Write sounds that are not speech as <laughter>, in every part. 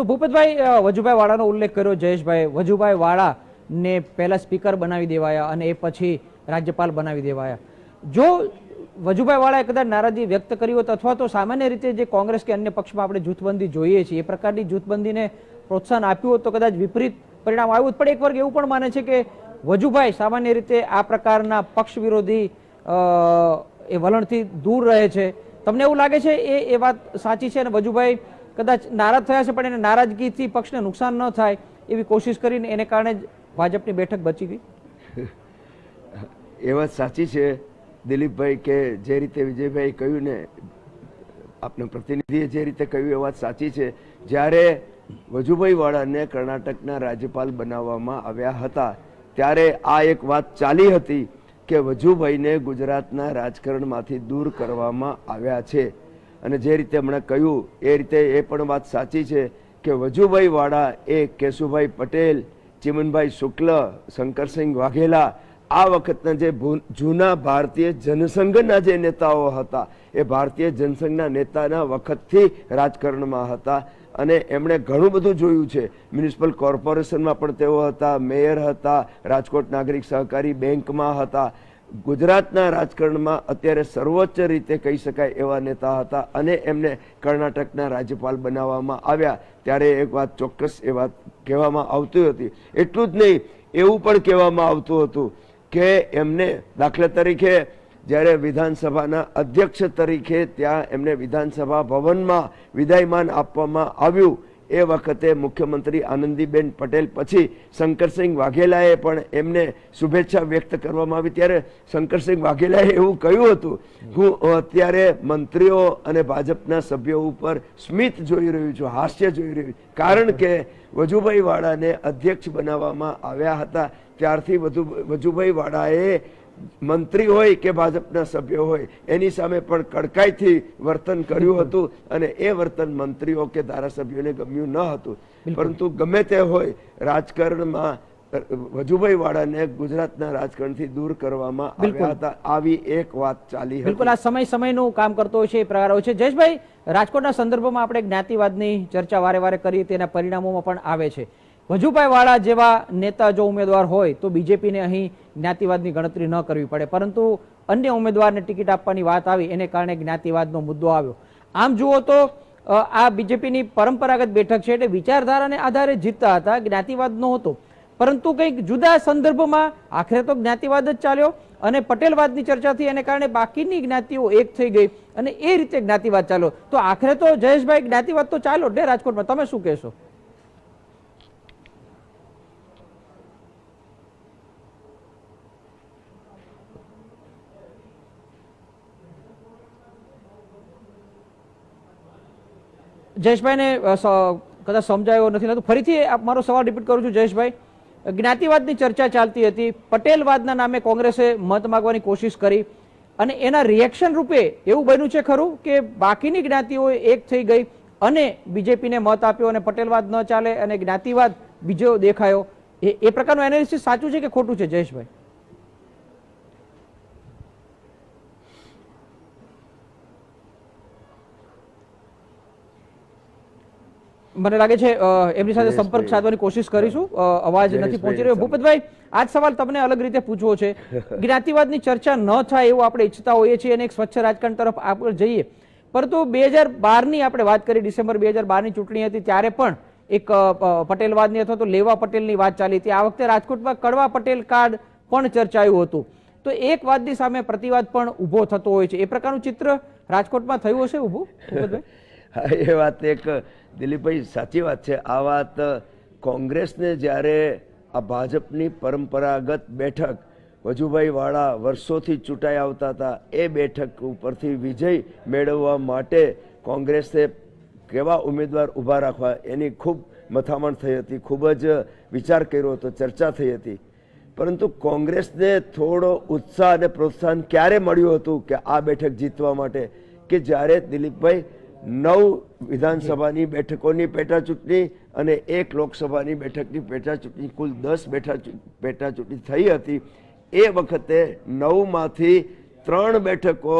તો ભૂપતભાઈ વજુભાઈ વાળાનો ઉલ્લેખ કર્યો, જયેશભાઈ. વજુભાઈ વાળાને પહેલાં સ્પીકર બનાવી દેવાયા અને એ પછી રાજ્યપાલ બનાવી દેવાયા. જો વજુભાઈ વાળાએ કદાચ નારાજગી વ્યક્ત કરી હોત અથવા તો સામાન્ય રીતે જે કોંગ્રેસ કે અન્ય પક્ષમાં આપણે જૂથબંધી જોઈએ છીએ, એ પ્રકારની જૂથબંધીને પ્રોત્સાહન આપ્યું હોત તો કદાચ વિપરીત પરિણામ આવ્યું પણ એક વર્ગ એવું પણ માને છે કે વજુભાઈ સામાન્ય રીતે આ પ્રકારના પક્ષ વિરોધી એ વલણથી દૂર રહે છે. તમને એવું લાગે છે એ એ વાત સાચી છે અને વજુભાઈ કદાચ નારાજ થયા છે, પણ એને નારાજગીથી પક્ષને નુકસાન ન થાય એવી કોશિશ કરીને એને કારણે જ ભાજપની બેઠક બચી ગઈ. <laughs> એ વાત સાચી છે, દિલીપભાઈ, કે જે રીતે વિજયભાઈ કહ્યું ને, આપના પ્રતિનિધિએ જે રીતે કહ્યું એ વાત સાચી છે. જ્યારે વજુભાઈ વાળાને કર્ણાટકના રાજ્યપાલ બનાવવામાં આવ્યા હતા, ત્યારે આ એક વાત ચાલી હતી કે વજુભાઈને ગુજરાતના રાજકારણમાંથી દૂર કરવામાં આવ્યા છે. અને જે રીતે હમણાં કહ્યું, એ રીતે એ પણ વાત સાચી છે કે વજુભાઈ વાળા એ કેશુભાઈ પટેલ, ચિમનભાઈ શુક્લ, શંકરસિંહ વાઘેલા, આ વખતના જે જૂના ભારતીય જનસંઘના જે નેતાઓ હતા, એ ભારતીય જનસંઘના નેતાના વખતથી રાજકારણમાં હતા. અને એમણે ઘણું બધું જોયું છે. મ્યુનિસિપલ કોર્પોરેશનમાં પણ તેઓ હતા, મેયર હતા, રાજકોટ નાગરિક સહકારી બેંકમાં હતા. ગુજરાતના રાજકારણમાં અત્યારે સર્વોચ્ચ રીતે કહી શકાય એવા નેતા હતા અને એમને કર્ણાટકના રાજ્યપાલ બનાવવામાં આવ્યા. ત્યારે એક વાત ચોક્કસ એ વાત કહેવામાં આવતી હતી. એટલું જ નહીં, એવું પણ કહેવામાં આવતું હતું કે એમને દાખલા તરીકે જ્યારે વિધાનસભાના અધ્યક્ષ તરીકે ત્યાં એમને વિધાનસભા ભવનમાં વિદાયમાન આપવામાં આવ્યું. એ વખતે મુખ્યમંત્રી આનંદીબેન પટેલ પછી શંકરસિંહ વાઘેલાએ પણ એમને શુભેચ્છા વ્યક્ત કરવામાં આવી. ત્યારે શંકરસિંહ વાઘેલાએ એવું કહ્યું હતું, હું અત્યારે મંત્રીઓ અને ભાજપના સભ્યો ઉપર સ્મિત જોઈ રહ્યું છું, હાસ્ય જોઈ રહ્યું છું. કારણ કે વજુભાઈ વાળાને અધ્યક્ષ બનાવવામાં આવ્યા હતા. ત્યારથી વધુ, વજુભાઈ વાળાએ મંત્રી હોય કે ભાજપના સભ્યો હોય એની સામે પણ કડકાઈથી વર્તન કર્યું હતું અને એ વર્તન મંત્રીઓ કે ધારાસભ્યોને ગમ્યું ન હતું. પરંતુ ગમે તે હોય રાજકારણમાં વજુભાઈ વાળાને ગુજરાતના રાજકારણથી દૂર કરવામાં આવ્યા હતા. આવી એક વાત ચાલી બિલકુલ આ સમય સમયનું કામ કરતો હોય છે એ પ્રકાર હોય છે. જયેશભાઈ રાજકોટના સંદર્ભમાં આપણે જ્ઞાતિવાદની ચર્ચા વારે વારે કરી તેના પરિણામોમાં પણ આવે છે. વજુભાઈ વાળા જેવા નેતા જો ઉમેદવાર હોય તો બીજેપીને અહીં જ્ઞાતિવાદની ગણતરી ન કરવી પડે. પરંતુ અન્ય ઉમેદવારને ટિકિટ આપવાની વાત આવી, એને કારણે જ્ઞાતિવાદનો મુદ્દો આવ્યો. આમ જુઓ તો આ બીજેપીની પરંપરાગત બેઠક છે એટલે વિચારધારાને આધારે જીતતા હતા, જ્ઞાતિવાદ નહોતો. પરંતુ કંઈક જુદા સંદર્ભમાં આખરે તો જ્ઞાતિવાદ જ ચાલ્યો અને પટેલવાદની ચર્ચાથી એને કારણે બાકીની જ્ઞાતિઓ એક થઈ ગઈ અને એ રીતે જ્ઞાતિવાદ ચાલ્યો. તો આખરે તો જયેશભાઈ, જ્ઞાતિવાદ તો ચાલ્યો જ રાજકોટમાં. તમે શું કહેશો? જયેશભાઈને કદાચ સમજાયો નથી તો ફરીથી મારો સવાલ રિપીટ કરું છું, જયેશભાઈ. જ્ઞાતિવાદની ચર્ચા ચાલતી હતી, પટેલવાદના નામે કોંગ્રેસે મત માગવાની કોશિશ કરી, અને એના રિએક્શન રૂપે એવું બન્યું છે ખરું કે બાકીની જ્ઞાતિઓ એક થઈ ગઈ અને બીજેપીને મત આપ્યો અને પટેલવાદ ન ચાલે અને જ્ઞાતિવાદ બીજો દેખાયો. એ પ્રકારનું એનાલિસિસ સાચું છે કે ખોટું છે, જયેશભાઈ? મને લાગે છે એમની સાથે સંપર્ક સાધવાની કોશિશ કરીશું. અવાજ નથી પહોંચી રહ્યો. ભૂપતભાઈ આજ સવાલ તમને અલગ રીતે પૂછવો છે. <laughs> જ્ઞાતિવાદની ચર્ચા ન થાય એવું આપણે ઈચ્છતા હોઈએ છીએ અને એક સ્વચ્છ રાજકારણ તરફ આગળ જઈએ. પરંતુ બે હજાર બારની આપણે વાત કરી ડિસેમ્બર બે હજાર બારની ચૂંટણી હતી ત્યારે પણ એક પટેલવાદની અથવા તો લેવા પટેલની વાત ચાલી હતી. આ વખતે રાજકોટમાં કડવા પટેલ કાર્ડ પણ ચર્ચાયું હતું. તો એક વાદની સામે પ્રતિવાદ પણ ઊભો થતો હોય છે. એ પ્રકારનું ચિત્ર રાજકોટમાં થયું હશે ઊભું ભૂપતભાઈ? <laughs> <laughs> એ વાત એક, દિલીપભાઈ, સાચી વાત છે. આ વાત કોંગ્રેસને જ્યારે આ ભાજપની પરંપરાગત બેઠક વજુભાઈ વાળા વર્ષોથી ચૂંટાઈ આવતા હતા, એ બેઠક ઉપરથી વિજય મેળવવા માટે કોંગ્રેસે કેવા ઉમેદવાર ઊભા રાખવા, એની ખૂબ મથામણ થઈ હતી, ખૂબ જ વિચાર કર્યો હતો, ચર્ચા થઈ હતી. પરંતુ કોંગ્રેસને થોડો ઉત્સાહ અને પ્રોત્સાહન ક્યારે મળ્યું હતું કે આ બેઠક જીતવા માટે? કે જ્યારે દિલીપભાઈ નવ વિધાનસભાની બેઠકોની પેટા ચૂંટણી અને એક લોકસભાની બેઠકની પેટા ચૂંટણી કુલ દસ બેઠા પેટા ચૂંટણી થઈ હતી. એ વખતે નવમાંથી ત્રણ બેઠકો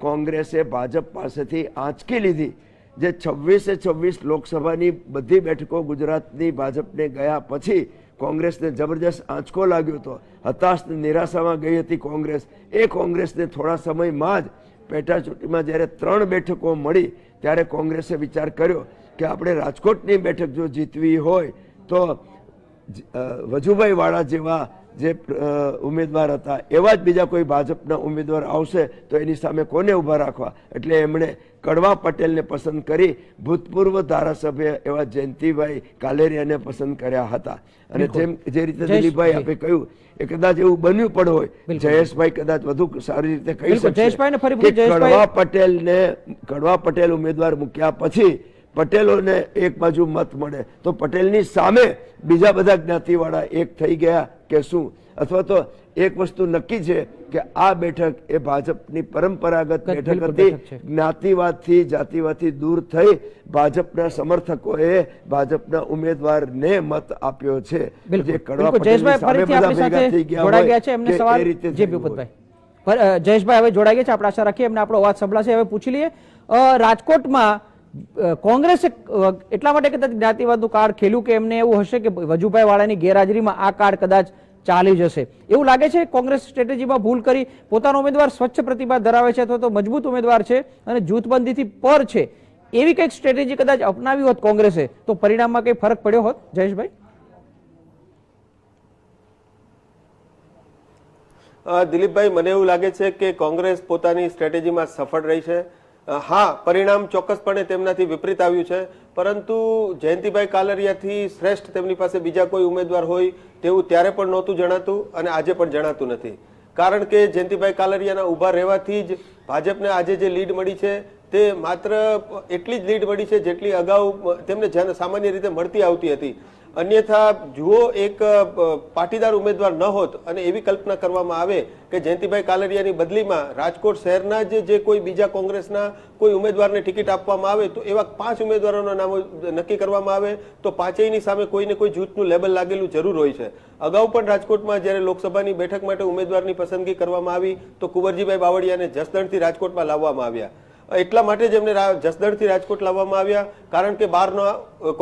કોંગ્રેસે ભાજપ પાસેથી આંચકી લીધી, જે છવ્વીસે છવ્વીસ લોકસભાની બધી બેઠકો ગુજરાતની ભાજપને ગયા પછી કોંગ્રેસને જબરજસ્ત આંચકો લાગ્યો હતો. હતાશ નિરાશામાં ગઈ હતી કોંગ્રેસ. એ કોંગ્રેસને થોડા સમયમાં જ પેટા ચૂંટણીમાં જ્યારે ત્રણ બેઠકો મળી ત્યારે કોંગ્રેસે વિચાર કર્યો કે આપણે રાજકોટની બેઠક જો જીતવી હોય તો વજુભાઈવાળા વજુભાઈ વાળા જેવા જે ઉમેદવાર હતા એવા જ બીજા કોઈ ભાજપના ઉમેદવાર આવશે તો એની સામે કોને ઊભા રાખવા? એટલે એમણે કડવા પટેલને પસંદ કરી ભૂતપૂર્વ ધારાસભ્ય એવા જયંતિભાઈ કાલેરિયાને પસંદ કર્યા હતા. અને જેમ જે રીતે દિલીપભાઈ આપે કહ્યું એ કદાચ એવું બન્યું પણ હોય. જયેશભાઈ કદાચ વધુ સારી રીતે કહી શકે કડવા પટેલને કડવા પટેલ ઉમેદવાર મૂક્યા પછી પટેલોને એક બાજુ મત મળે. તો પટેલની સામે બીજા બધા જ્ઞાતિવાળા એક થઈ ગયા કે શું? અથવા તો એક વસ્તુ નક્કી છે કે આ બેઠક એ ભાજપની પરંપરાગત બેઠક હતી. જ્ઞાતિવાદથી જાતિવાદથી દૂર થઈ ભાજપના સમર્થકોએ ભાજપના ઉમેદવારને મત આપ્યો છે. જે કડવા થઈ ગયા એ રીતે જયેશભાઈ હવે જોડાઈ ગયા છે. આપણે આશા રાખીએ એમને આપણો અવાજ સંભળાશે. હવે પૂછી લઈએ. રાજકોટમાં કોંગ્રેસે એટલા માટે કદાચ જ્ઞાતિવાદનું કાર્ડ ખેલ્યું કે એમને એવું હશે કે વજુભાઈ વાળાની ગેરહાજરીમાં આ કાર્ડ કદાચ ચાલી જશે. એવું લાગે છે કોંગ્રેસ સ્ટ્રેટેજીમાં ભૂલ કરી પોતાનો ઉમેદવાર સ્વચ્છ પ્રતિભા ધરાવે છે અથવા તો મજબૂત ઉમેદવાર છે અને જૂથબંધીથી પર છે. એવી કંઈક સ્ટ્રેટેજી કદાચ અપનાવી હોત કોંગ્રેસે, તો પરિણામમાં કંઈ ફરક પડ્યો હોત? જયેશભાઈ? દિલીપભાઈ, મને એવું લાગે છે કે કોંગ્રેસ પોતાની સ્ટ્રેટેજીમાં સફળ રહી છે. હા, પરિણામ ચોક્કસપણે તેમનાથી વિપરીત આવ્યું છે. પરંતુ જયંતિભાઈ કાલરિયાથી શ્રેષ્ઠ તેમની પાસે બીજા કોઈ ઉમેદવાર હોય તેવું ત્યારે પણ નહોતું જણાતું અને આજે પણ જણાતું નથી. કારણ કે જયંતિભાઈ કાલરિયાના ઊભા રહેવાથી જ ભાજપને આજે જે લીડ મળી છે તે માત્ર એટલી જ લીડ મળી છે જેટલી અગાઉ તેમને સામાન્ય રીતે મળતી આવતી હતી. અન્યથા જુઓ એક પાટીદાર ઉમેદવાર ન હોત અને એવી કલ્પના કરવામાં આવે કે જયંતિભાઈ કાલરિયાની બદલીમાં રાજકોટ શહેરના જ જે કોઈ બીજા કોંગ્રેસના કોઈ ઉમેદવારને ટિકિટ આપવામાં આવે તો એવા પાંચ ઉમેદવારોના નામો નક્કી કરવામાં આવે તો પાંચેયની સામે કોઈને કોઈ જૂથનું લેબલ લાગેલું જરૂર હોય છે. અગાઉ પણ રાજકોટમાં જ્યારે લોકસભાની બેઠક માટે ઉમેદવારની પસંદગી કરવામાં આવી તો કુંવરજીભાઈ બાવળિયાને જસદણથી રાજકોટમાં લાવવામાં આવ્યા. એટલા માટે જ એમને જસદણથી રાજકોટ લાવવામાં આવ્યા. કારણ કે બહારના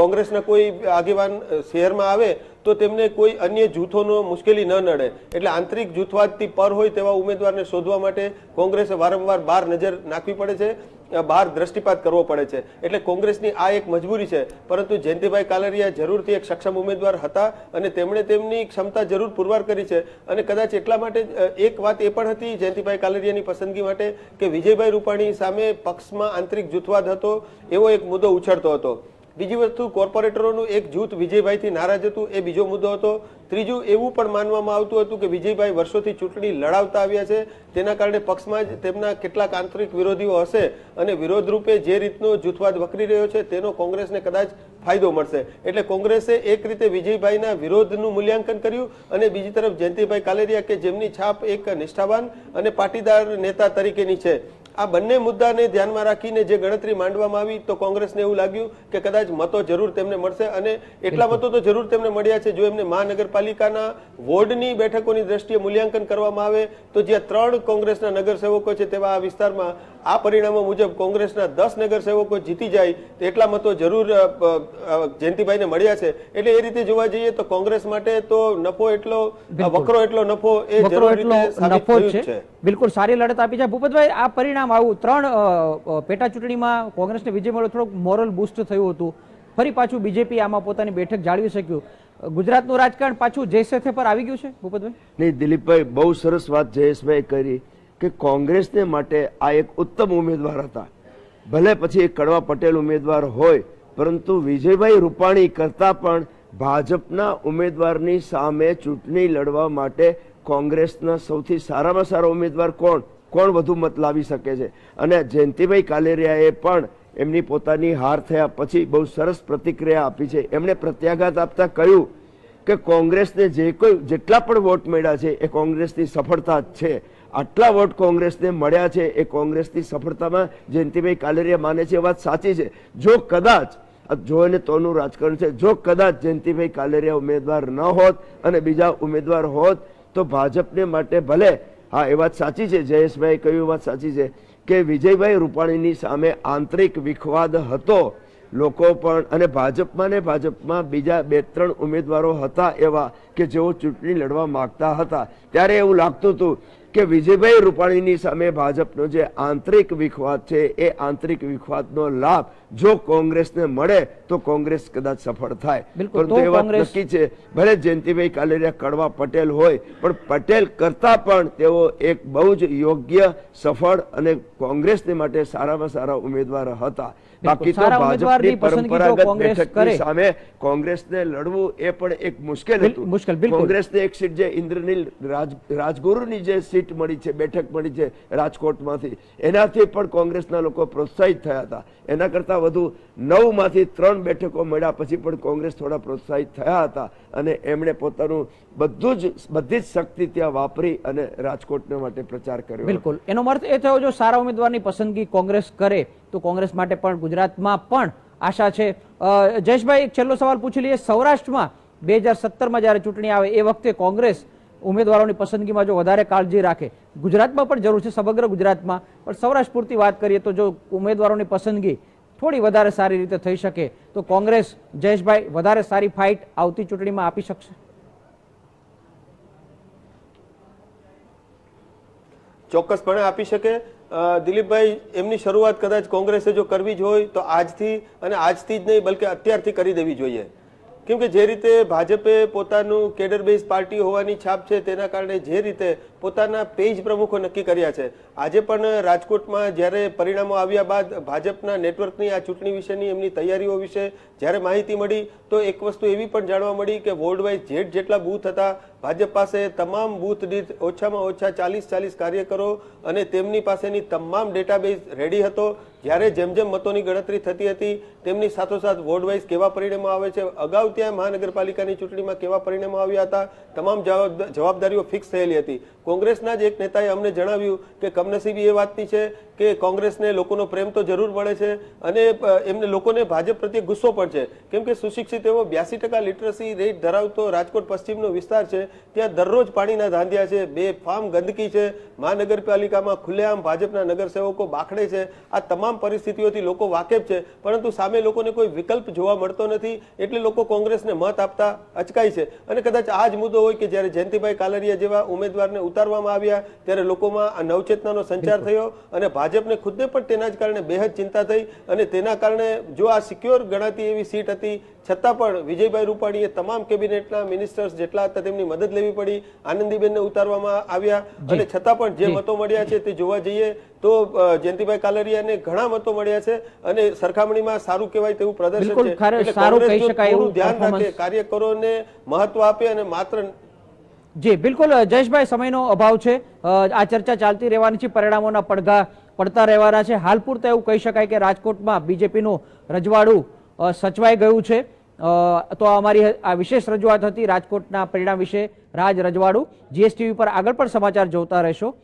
કોંગ્રેસના કોઈ આગેવાન શહેરમાં આવે તો તેમને કોઈ અન્ય જૂથોનો મુશ્કેલી ન નડે. એટલે આંતરિક જૂથવાદથી પર હોય તેવા ઉમેદવારને શોધવા માટે કોંગ્રેસે વારંવાર બહાર નજર નાખવી પડે છે. બહાર દ્રષ્ટિપાત કરવો પડે છે. એટલે કોંગ્રેસની આ એક મજબૂરી છે. પરંતુ જયંતિભાઈ કાલરિયા જરૂરથી એક સક્ષમ ઉમેદવાર હતા અને તેમણે તેમની ક્ષમતા જરૂર પુરવાર કરી છે. અને કદાચ એટલા માટે એક વાત એ પણ હતી જયંતિભાઈ કાલરિયાની પસંદગી માટે કે વિજયભાઈ રૂપાણી સામે પક્ષમાં આંતરિક જૂથવાદ હતો, એવો એક મુદ્દો ઉછળતો હતો. બીજી વસ્તુ, કોર્પોરેટરોનું એક જૂથ વિજયભાઈથી નારાજ હતું, એ બીજો મુદ્દો હતો. ત્રીજું, એવું પણ માનવામાં આવતું હતું કે વિજયભાઈ વર્ષોથી ચૂંટણી લડાવતા આવ્યા છે. તેના કારણે પક્ષમાં જ તેમના કેટલાક આંતરિક વિરોધીઓ હશે અને વિરોધરૂપે જે રીતનો જૂથવાદ વકરી રહ્યો છે, તેનો કોંગ્રેસને કદાચ ફાયદો મળશે. એટલે કોંગ્રેસે એક રીતે વિજયભાઈના વિરોધનું મૂલ્યાંકન કર્યું અને બીજી તરફ જયંતિભાઈ કાલેરિયા કે જેમની છાપ એક નિષ્ઠાવાન અને પાટીદાર નેતા તરીકેની છે. આ બંને મુદ્દાને ધ્યાનમાં રાખીને જે ગણતરી માંડવામાં આવી તો કોંગ્રેસને એવું લાગ્યું કે કદાચ મતો જરૂર તેમને મળશે અને એટલા મતો તો જરૂર તેમને મળ્યા છે. જો એમને મહાનગરપાલિકાના વોર્ડની બેઠકોની દ્રષ્ટિએ મૂલ્યાંકન કરવામાં આવે તો જ્યાં ત્રણ કોંગ્રેસના નગરસેવકો છે તેવા આ વિસ્તારમાં આ પરિણામો મુજબ કોંગ્રેસના દસ નગરસેવકો જીતી જાય એટલા મતો જરૂર જયંતિભાઈને મળ્યા છે. એટલે એ રીતે જોવા જઈએ તો કોંગ્રેસ માટે તો નફો એટલો વકરો એટલો નફો એ નફો છે. બિલકુલ સારી લડત આપી છે. ભૂપતભાઈ આ પરિણામ આવું ત્રણ પેટા ચૂંટણીમાં કોંગ્રેસને વિજય મળ્યો. થોડુંક મોરલ બુસ્ટ થયું હતું. ફરી પાછું બીજેપી આમાં પોતાની બેઠક જાળવી શક્યું. ગુજરાતનું રાજકારણ પાછું જે પર આવી ગયું છે ભૂપતભાઈ? નહીં દિલીપભાઈ બહુ સરસ વાત જયેશભાઈ કરી. કે કોંગ્રેસને માટે આ એક ઉત્તમ ઉમેદવાર હતા. ભલે પછી કડવા પટેલ ઉમેદવાર હોય, પરંતુ વિજયભાઈ રૂપાણી કરતા પણ ભાજપના ઉમેદવારની સામે ચૂંટણી લડવા માટે કોંગ્રેસના સૌથી સારામાં સારો ઉમેદવાર કોણ? કોણ વધુ મત લાવી શકે છે? અને જયંતિભાઈ કાલેરિયાએ પણ એમની પોતાની હાર થયા પછી બહુ સરસ પ્રતિક્રિયા આપી છે. એમણે પ્રત્યાઘાત આપતા કહ્યું કે કોંગ્રેસને જે કોઈ જેટલા પણ વોટ મળ્યા છે, એ કોંગ્રેસની સફળતા જ છે. આટલા વોટ કોંગ્રેસને મળ્યા છે, એ કોંગ્રેસની સફળતામાં જયંતિભાઈ કાલેરિયા માને છે એ વાત સાચી છે. જો કદાચ જો અને તોનું રાજકારણ છે, જો કદાચ જયંતિભાઈ કાલેરિયા ઉમેદવાર ન હોત અને બીજા ઉમેદવાર હોત, તો ભાજપને માટે ભલે, હા, એ વાત સાચી છે જયેશભાઈ કહ્યું વાત સાચી છે કે વિજયભાઈ રૂપાણીની સામે આંતરિક વિખવાદ હતો. લોકો પણ અને ભાજપમાં ને ભાજપમાં બીજા બે ત્રણ ઉમેદવારો હતા એવા કે જેઓ ચૂંટણી લડવા માંગતા હતા. ત્યારે એવું લાગતું હતું કે વિજયભાઈ રૂપાણીની સામે ભાજપનો જે આંતરિક વિખવાદ છે, એ આંતરિક વિખવાદનો લાભ જો કોંગ્રેસને મળે તો કોંગ્રેસ કદાચ સફળ થાય. પરંતુ એ વાત નક્કી છે ભલે જયંતિભાઈ કાલેરિયા કડવા પટેલ હોય પણ પટેલ કરતા પણ તેઓ એક બહુ જ યોગ્ય સફળ અને કોંગ્રેસને માટે સારામાં સારા ઉમેદવાર હતા. બાકી તો ભાજપની પરંપરાગત કોંગ્રેસ બેઠકની સામે કોંગ્રેસને લડવું એ પણ એક મુશ્કેલ હતું. કોંગ્રેસને એક સીટ જે ઇન્દ્રનીલ રાજ રાજગુરુની જે સીટ મળી છે બેઠક મળી છે રાજકોટમાંથી એનાથી પણ કોંગ્રેસના લોકો પ્રોત્સાહિત થયા હતા. એના કરતા વધુ નવમાંથી ત્રણ બેઠકો મળ્યા પછી પણ કોંગ્રેસ થોડા પ્રોત્સાહિત થયા હતા અને એમણે પોતાનું બધું જ, બધી જ શક્તિ ત્યાં વાપરી અને રાજકોટને માટે પ્રચાર કર્યો બિલકુલ. એનો અર્થ એ થયો, જો સારા ઉમેદવારની પસંદગી કોંગ્રેસ કરે, તો કોંગ્રેસ માટે પણ ગુજરાતમાં પણ આશા છે. જયેશભાઈ, એક છેલ્લો સવાલ પૂછી લઈએ. સૌરાષ્ટ્રમાં બે હજાર સત્તરમાં જ્યારે ચૂંટણી આવે, એ વખતે કોંગ્રેસ ઉમેદવારોની પસંદગીમાં જો વધારે કાળજી રાખે. ગુજરાતમાં પણ જરૂર છે સમગ્ર ગુજરાતમાં. પણ સૌરાષ્ટ્ર પૂરતી વાત કરીએ તો જો ઉમેદવારોની પસંદગી થોડી વધારે સારી રીતે થઈ શકે, તો કોંગ્રેસ જયેશભાઈ વધારે સારી ફાઇટ આવતી ચૂંટણીમાં આપી શકશે? ચોક્કસપણે આપી શકે. દિલીપભાઈ, એમની શરૂઆત કદાચ કોંગ્રેસે જો કરવી જ હોય, તો આજથી અને આજથી જ નહીં, બલકે અત્યારથી કરી દેવી જોઈએ. કેમ કે જે રીતે ભાજપે પોતાનું કેડર બેઝ પાર્ટી હોવાની છાપ છે, તેના કારણે જે રીતે પોતાના પેજ પ્રમુખો નક્કી કર્યા છે. આજે પણ રાજકોટમાં જ્યારે પરિણામો આવ્યા બાદ ભાજપના નેટવર્કની આ ચૂંટણી વિશેની એમની તૈયારીઓ વિશે જ્યારે માહિતી મળી, તો એક વસ્તુ એવી પણ જાણવા મળી કે વોર્ડ વાઇઝ જેટ જેટલા બૂથ હતા, ભાજપ પાસે તમામ બૂથ દીઠ ઓછામાં ઓછા ચાલીસ ચાલીસ કાર્યકરો અને તેમની પાસેની તમામ ડેટાબેઝ રેડી હતો. જ્યારે જેમ જેમ મતોની ગણતરી થતી હતી, તેમની સાથોસાથ વોર્ડ વાઇઝ કેવા પરિણામો આવે છે, અગાઉ ત્યાં મહાનગરપાલિકાની ચૂંટણીમાં કેવા પરિણામો આવ્યા હતા, તમામ જવાબ- જવાબદારીઓ ફિક્સ થયેલી હતી. કોંગ્રેસના જ એક નેતાએ અમને જણાવ્યું કે કમનસીબી એ વાતની છે કે કોંગ્રેસને લોકોનો પ્રેમ તો જરૂર મળે છે અને એમને લોકોને ભાજપ પ્રત્યે ગુસ્સો પણ છે. કેમ કે સુશિક્ષિત એવો બ્યાસી ટકા લિટરસી રેટ ધરાવતો રાજકોટ પશ્ચિમનો વિસ્તાર છે, ત્યાં દરરોજ પાણીના ધાંધિયા છે, બે ફાર્મ ગંદકી છે, મહાનગરપાલિકામાં ખુલ્લેઆમ ભાજપના નગરસેવકો બાખડે છે. આ તમામ પરિસ્થિતિઓથી લોકો વાકેફ છે, પરંતુ સામે લોકોને કોઈ વિકલ્પ જોવા મળતો નથી, એટલે લોકો કોંગ્રેસને મત આપતા અચકાય છે. અને કદાચ આ જ મુદ્દો હોય કે જ્યારે જયંતિભાઈ કાલરિયા જેવા ઉમેદવારને ઉતારવામાં આવ્યા ત્યારે લોકોમાં આ નવચેતનાનો સંચાર થયો અને ભાજપને ખુદને પણ તેના જ કારણે બેહદ ચિંતા થઈ અને તેના કારણે જો આ સિક્યોર ગણાતી એવી સીટ હતી છતાં પણ વિજયભાઈ રૂપાણીએ તમામ કેબિનેટના મિનિસ્ટર્સ જેટલા હતા તેમની મદદ લેવી પડી આનંદીબેનને ઉતારવામાં આવ્યા અને છતાં પણ જે મતો મળ્યા છે તે જોવા જઈએ તો જયંતિભાઈ કાલરિયાને ઘણા મતો મળ્યા છે અને સરખામણીમાં સારું કહેવાય તેવું પ્રદર્શન છે. એટલે કોંગ્રેસ ધ્યાન રાખે કાર્યકરોને મહત્વ આપે અને માત્ર જી, બિલકુલ જયેશભાઈ, સમયનો અભાવ છે. આ ચર્ચા ચાલતી રહેવાની છે, પરિણામોના પડઘા પડતા રહેવાના છે. હાલ પૂરતા એવું કહી શકાય કે રાજકોટમાં બીજેપીનું રજવાડું સચવાઈ ગયું છે. તો અમારી આ વિશેષ રજૂઆત હતી રાજકોટના પરિણામ વિશે રાજ રજવાડું. જીએસટીવી પર આગળ પણ સમાચાર જોતા રહેશો.